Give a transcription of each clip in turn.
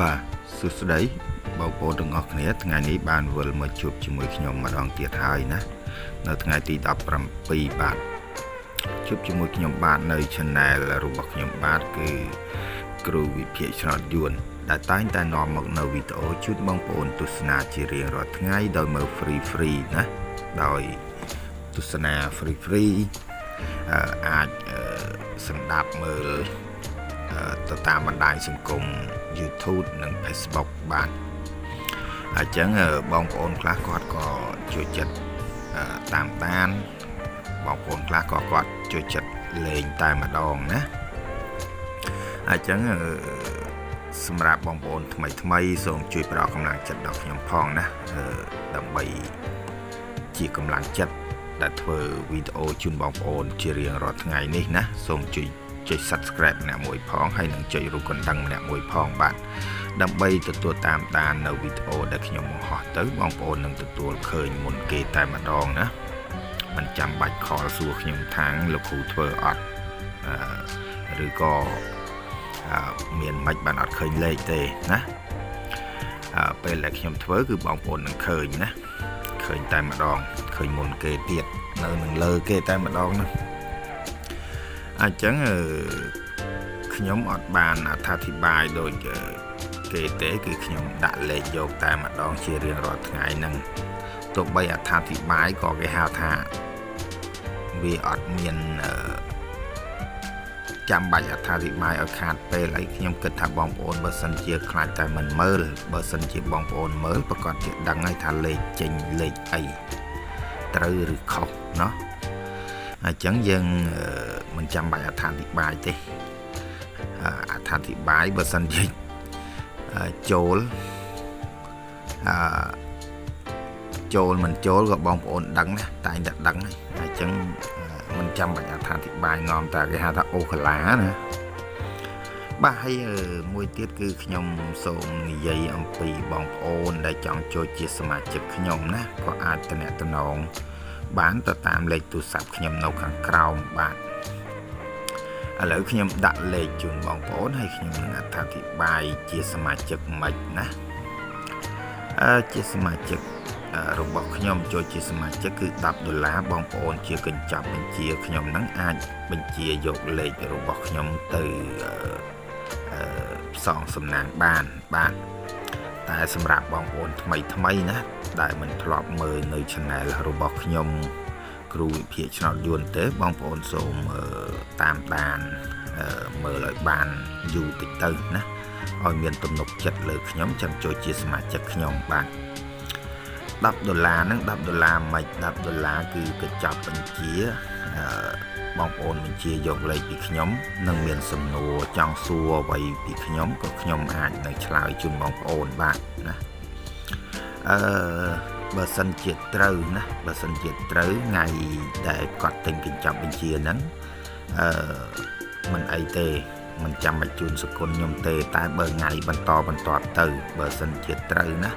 បាទសួស្តីបងប្អូនទាំងអស់គ្នាថ្ងៃនេះបានវិលមកជួបជាមួយខ្ញុំម្ដងទៀតហើយណានៅថ្ងៃទី17បាទជួបជាមួយខ្ញុំបាទនៅ Channel របស់ខ្ញុំបាទគឺគ្រូវិភាគឆ្នោតយួនដែលតែងតែនាំមកនៅវីដេអូជូនបងប្អូនទស្សនាជារៀងរាល់ថ្ងៃដោយមើល free free ណាដោយទស្សនា free free អឺអាចអឺសម្ដាប់មើល ទៅតាមបណ្ដាញសង្គម YouTube និង Facebook បាទអញ្ចឹងបងប្អូនខ្លះគាត់ក៏ជួយចិត្តតាមដានបងប្អូនខ្លះក៏គាត់ជួយចិត្តលេងតែម្ដងណាអញ្ចឹងសម្រាប់បងប្អូនថ្មីថ្មីសូមជួយផ្ដល់កម្លាំងចិត្តដល់ខ្ញុំផងណាដើម្បីជាកម្លាំងចិត្តដែលធ្វើវីដេអូជូនបងប្អូនជារៀងរាល់ថ្ងៃនេះណាសូមជួយ ចុច Subscribe ម្នាក់មួយផងហើយនឹងចុចរូបកណ្ដឹងម្នាក់មួយផងបាទដើម្បីទទួលតាមដាននៅវីដេអូដែលខ្ញុំបង្ហោះទៅបងប្អូននឹងទទួលឃើញមុនគេតែម្ដងណាមិនចាំបាច់ខលសួរខ្ញុំថាងលោកគ្រូធ្វើអត់ឬក៏មានមិនបានអត់ឃើញលេខទេណាពេលដែលខ្ញុំធ្វើគឺបងប្អូននឹងឃើញណាឃើញតែម្ដងឃើញមុនគេទៀតនៅនឹងលើគេតែម្ដងណា អញ្ចឹងខ្ញុំអត់បានអត្ថាធិប្បាយដូចគេទេគឺខ្ញុំដាក់លេខយកតែម្ដងជារៀងរាល់ថ្ងៃហ្នឹងទោះបីអត្ថាធិប្បាយក៏គេហៅថាវាអត់មានចាំបាច់អត្ថាធិប្បាយឲ្យខាតពេលអីខ្ញុំគិតថាបងប្អូនបើសិនជាខ្លាចតែមិនមើលបើសិនជាបងប្អូនមើលប្រកាសជាដឹងហើយថាលេខចេញលេខអីត្រូវឬខុសណោះអញ្ចឹងយើងអឺ មិនចាំបាច់អត្ថាធិប្បាយទេអត្ថាធិប្បាយបើសិនជាចូលអឺចូលមិនចូលក៏បងប្អូនដឹងណាតែងតែដឹងហើយអញ្ចឹងមិនចាំបាច់អត្ថាធិប្បាយងំតែគេហៅថាអូកាឡាណាបាទហើយមួយទៀតគឺខ្ញុំសូមនិយាយអំពីបងប្អូនដែលចង់ចូលជាសមាជិកខ្ញុំណាក៏អាចតំណតំណងបានទៅតាមលេខទូរស័ព្ទខ្ញុំនៅខាងក្រោមបាទ ឥឡូវខ្ញុំដាក់លេខជូនបងប្អូនហើយខ្ញុំនឹងអត្ថាធិប្បាយជាសមាជិកមិនណាអឺជាសមាជិករបស់ខ្ញុំចូលជាសមាជិកគឺ10ដុល្លារបងប្អូនជាកញ្ចប់បញ្ជាខ្ញុំនឹងអាចបញ្ជាយកលេខរបស់ខ្ញុំទៅផ្សងសំណាងបានបាទតែសម្រាប់បងប្អូនថ្មីថ្មីណាដែលមិនធ្លាប់មើលនៅ channel របស់ខ្ញុំ គ្រូវិភាគឆ្នោតយួនទេបងប្អូនសូមតាមដានមើលឲ្យបានយូរតិចទៅណាឲ្យមានទំនុកចិត្តលើខ្ញុំចាំចូលជាសមាជិកខ្ញុំបាទ10ដុល្លារហ្នឹង10ដុល្លារមិន10ដុល្លារគឺកញ្ចប់បញ្ជាបងប្អូនបញ្ជាយកលេខពីខ្ញុំនឹងមានសំណួរចង់សួរអ្វីពីខ្ញុំក៏ខ្ញុំអាចនឹងឆ្លើយជូនបងប្អូនបាទណាអឺ បើសិនជាត្រូវណាបើសិនជាត្រូវថ្ងៃដែលគាត់ទិញកញ្ចប់បញ្ជាហ្នឹងអឺមិនអីទេមិនចាំបាច់ជូនសគុណខ្ញុំទេ តែបើថ្ងៃបន្តបន្តទៅបើសិនជាត្រូវណា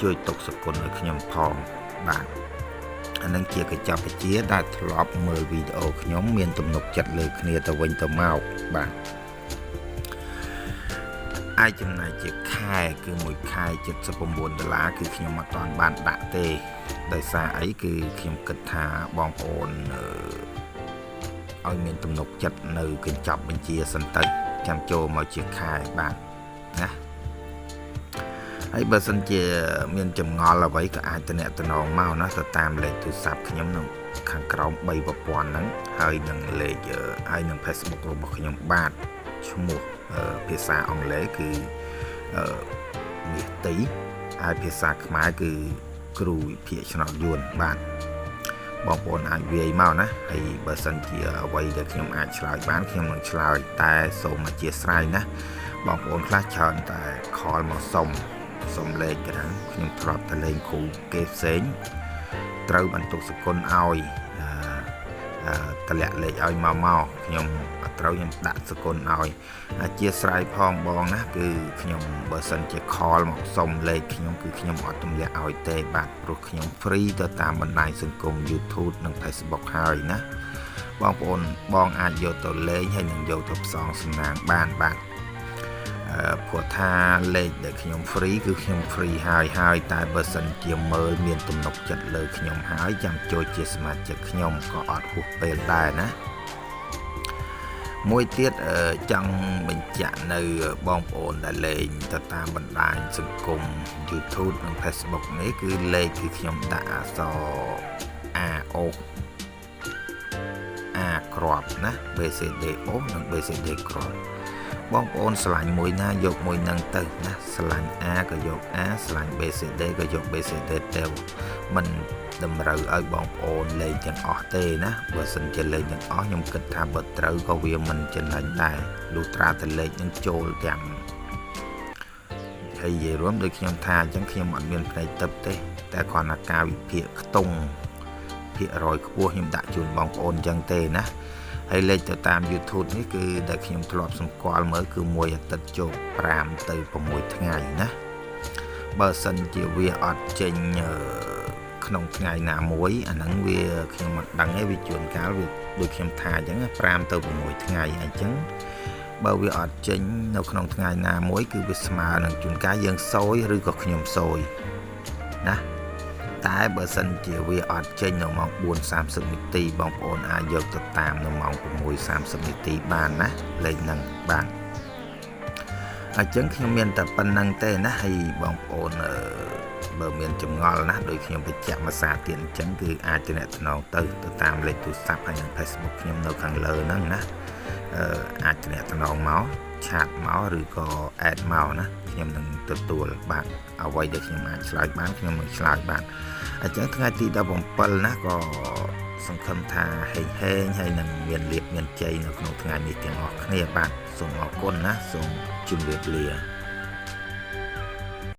ជួយទុកសគុណឲ្យខ្ញុំផងបាទអានឹងជាកញ្ចប់វិជាដែលធ្លាប់មើលវីដេអូខ្ញុំមានទំនុកចិត្តលើគ្នាទៅវិញទៅមកបាទ អាចចំណាយជាខែគឺមួយខែ79ដុល្លារគឺខ្ញុំអត់ទាន់បានដាក់ទេ ដោយសារអីគឺខ្ញុំគិតថាបងប្អូនឲ្យមានទំនុកចិត្តនៅកញ្ចប់បញ្ជាសិនទៅចាំចូលមកជាខែបាទណាហើយបើសិនជាមានចម្ងល់អ្វីក៏អាចតំណតំណងមកណាទៅតាមលេខទូរស័ព្ទខ្ញុំនៅខាងក្រោម3ប្រព័ន្ធហ្នឹងហើយនឹងលេខហើយនឹង Facebook របស់ខ្ញុំបាទ ឈ្មោះភាសាអង់គ្លេសគឺមាសទីហើយភាសាខ្មែរគឺគ្រូវិភាគឆ្នោតយួនបាទបងប្អូនអាចវាយមកណាហើយបើសិនជាអ្វីដែលខ្ញុំអាចឆ្លើយបានខ្ញុំនឹងឆ្លើយតែសូមអធិស្ឋានណាបងប្អូនខ្លះច្រើនតែខលមកសុំសុំលេខក្រាំខ្ញុំធ្លាប់តែលេងគ្រូគេផ្សេងត្រូវបន្ទុកសគុណឲ្យ តម្លាក់លេខឲ្យមកមកខ្ញុំត្រូវខ្ញុំដាក់សគុណឲ្យអធិស្ឋានផងបងណាគឺខ្ញុំបើសិនជាខលមកសុំលេខខ្ញុំគឺខ្ញុំអត់ទម្លាក់ឲ្យទេបាទព្រោះខ្ញុំ free ទៅតាមបណ្ដាញសង្គម YouTube និង Facebook ហើយណាបងប្អូនបងអាចយកទៅលេងហើយនឹងយកទៅផ្សងសំណាងបានបាទអអឺ ព្រោះថាលេខដែលខ្ញុំ free គឺខ្ញុំ free ហើយហើយតែបើសិនជាមើលមានទំនុកចិត្តលើខ្ញុំហើយចាំចូលជាសមាជិកខ្ញុំក៏អត់ហួសពេលដែរណាមួយទៀតអឺចង់បញ្ជាក់នៅបងប្អូនដែលលេងទៅតាមបណ្ដាញសង្គម YouTube និង Facebook នេះគឺលេខគឺខ្ញុំដាក់អក្សរ AO អាក្របណា BCDO និង BCD ក្រប បងប្អូនឆ្លាញ់មួយណាយកមួយនឹងទៅណាឆ្លាញ់ A ក៏យក A ឆ្លាញ់ BCD ក៏យក BCD ទៅมันតម្រូវឲ្យបងប្អូនលេងទាំងអស់ទេណាបើសិនជាលេងទាំងអស់ខ្ញុំគិតថាបើត្រូវក៏វាមិនចំណេញដែរលុះត្រាតែលេខនឹងចូលទាំងហើយនិយាយរួមដូចខ្ញុំថាអញ្ចឹងខ្ញុំអត់មានផ្នែកទឹកទេ តែគ្រាន់តែការវិភាគខ្ទង់ភាគរយខ្ពស់ខ្ញុំដាក់ជូនបងប្អូនអញ្ចឹងទេណា ហើយលេខទៅតាម YouTube នេះគឺដែលខ្ញុំធ្លាប់សម្គាល់មើលគឺមួយអាទិត្យជោគ5ទៅ6ថ្ងៃណាបើសិនជាវាអត់ចេញក្នុងថ្ងៃណាមួយអាហ្នឹងវាខ្ញុំមិនដឹងទេវាជួនកាលវាដូចខ្ញុំថាអញ្ចឹង5ទៅ6ថ្ងៃអញ្ចឹងបើវាអត់ចេញនៅក្នុងថ្ងៃណាមួយ គឺវាស្មើនឹងជួនកាលយើងសោយឬក៏ខ្ញុំសោយណា តែបើសិនជាវាអត់ចេញនៅម៉ោង4:30នាទីបងប្អូនអាចយកទៅតាមនៅម៉ោង6:30នាទីបានណាលេខហ្នឹងបានអញ្ចឹងខ្ញុំមានតែប៉ុណ្្នឹងទេណាហើយបងប្អូនអឺបើមានចម្ងល់ណាដូចខ្ញុំបញ្ជាក់មួយសារទៀតអញ្ចឹងគឺអាចទំនាក់ទំនងទៅទៅតាមលេខទូរស័ព្ទហើយនិង Facebook ខ្ញុំនៅខាងលើហ្នឹងណាអឺអាចទំនាក់ទំនងមក ឆាតមកឬក៏ add មកណាខ្ញុំនឹងទទួលបាទអ្វីដែលខ្ញុំអាចឆ្លើយបានខ្ញុំនឹងឆ្លើយបានអញ្ចឹងថ្ងៃទី17ណាក៏សង្ឃឹមថាហេងហេងហើយនឹងមានលៀបមានជ័យនៅក្នុងថ្ងៃនេះទាំងអស់គ្នាបាទសូមអរគុណណាសូមជម្រាបលា